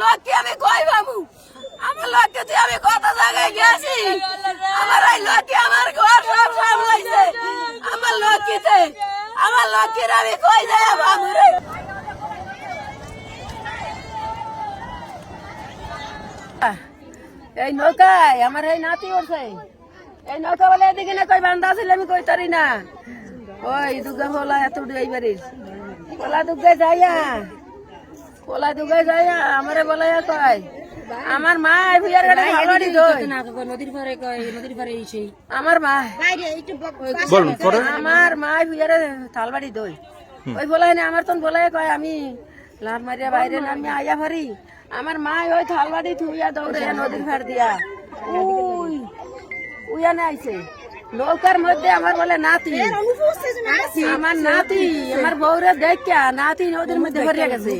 লোককে আমি কই বাবু? আমার লোককে তুই আমি কত জায়গায় গেছি আমার এই লোককে আমার ঘর সব সামলাইছে। আমার লোককিতে আমার লোককে আমি কই যায় বাবু রে? এই নৌকায়, আমার এই নাতি ওঠে এই নৌকা বলে এদিকে না কই বান্দা ছিল, আমি কই তারি না। ওই দুর্গা ভোলা এত এইবারের ভোলা দুর্গা যাইয়া ভোলা দুর্গায় যাইয়া আমারে বলে কয় আমার মা বিয়ার গাড়ি ভালোয়ারি দই। নদীর পারে কয় নদীর পারে সেই। আমার মা বলুন পরে? আমার মা বিয়ারে থালবাড়ি দই। ওই বলাই না আমার তখন বলাই কয় আমি লাল মারিয়া বাইরে নামি আইয়া ভারি। আমার মা ওই থালবাড়ি থুইয়া দৌড়ে নদীর ফার দিয়া। উই উইয়া না আইছে। নৌকার মধ্যে আমার বলে নাতি আমার নাতি আমার বউরে দেখা নাতি নদীর মধ্যে ভরিয়া গেছে।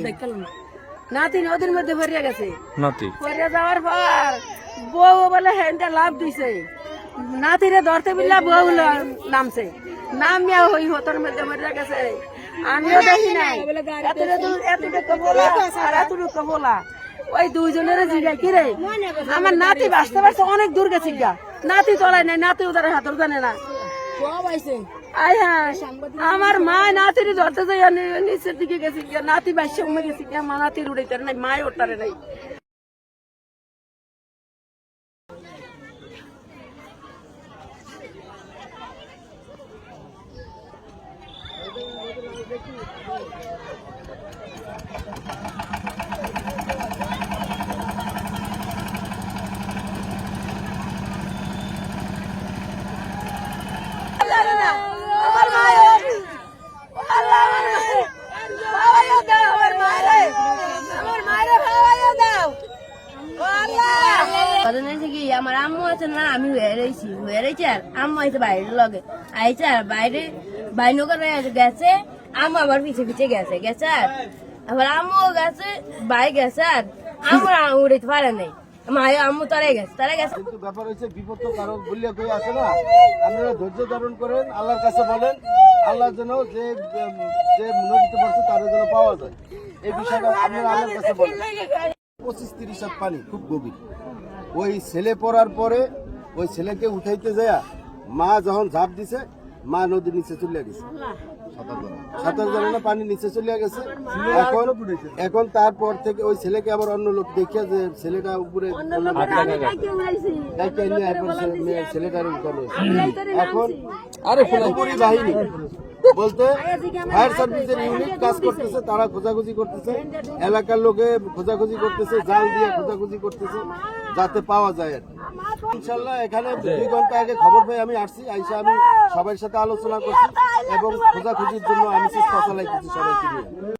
নাতি নদীর মধ্যে ভরিয়া গেছে। নাতি? পরে যাওয়ার পর বউ বলে হেনটা লাভ দিছে। নাতিরে ধরতে বিল্লা বউ নামছে। নামিয়া ওই হতর মধ্যে মরে গেছে। আমিও দেখি নাই। এতটুকু এতটুকু বলা আর এতটুকু বলা। ওই দুইজনের জিগা কি রে? আমার নাতি বাঁচতে পারছে অনেক দূর গেছে গা নাতি তলায় নাই নাতি ওদের হাতর জানে না। সব আইছে। আয় হ্যাঁ। আমার মা নাতির ধরতে যাই নিচের দিকে গেছি নাতি বাসে উমে গেছি মা নাতির উড়াইতে নাই, মায় ওটারে নাই জানে না। আমার মায়ে আল্লাহ আমার মায়ে ভাবাইয়া দাও আমার মায়েরে আমার মায়েরে ভাবাইয়া দাও ও আল্লাহ কদিন হয়েছে কি আমার আম্মু আছে না, আমি হয়ে রয়েছি হয়ে রয়েছি আর আম্মু আছে বাইরে লগে। আইছে আর বাইরে বাইনো করে গেছে। আম্মু আমার পিছে পিছে গেছে গেছে আর আবার আম্মু গেছে, বাই গেছে আর আমার উড়াইতে পারে নাই। আম্মু যে পঁচিশ তিরিশ হাত পানি খুব গভীর। ওই ছেলে পড়ার পরে ওই ছেলেকে উঠাইতে যায় মা যখন ঝাঁপ দিছে মা নদীর নিচে চলে গেছে। সাঁতার জানে। না পানি নিচে চলে গেছে। এখন এখন তারপর থেকে ওই ছেলেকে আবার অন্য লোক দেখিয়া যে ছেলেটা উপরে ছেলেটার এখন উপরি বাহিনী। বলতে ফায়ার সার্ভিসের ইউনিট কাজ করতেছে, তারা খোঁজাখুঁজি করতেছে এলাকার লোকে খোঁজাখুঁজি করতেছে, জাল দিয়ে খোঁজাখুঁজি করতেছে, যাতে পাওয়া যায়। ইনশাল্লাহ এখানে দুই ঘণ্টা আগে খবর পেয়ে আমি আসছি, আইসা আমি সবার সাথে আলোচনা করছি এবং খোঁজাখুঁজির জন্য আমি চেষ্টা চালাইতেছি সবাইকে নিয়ে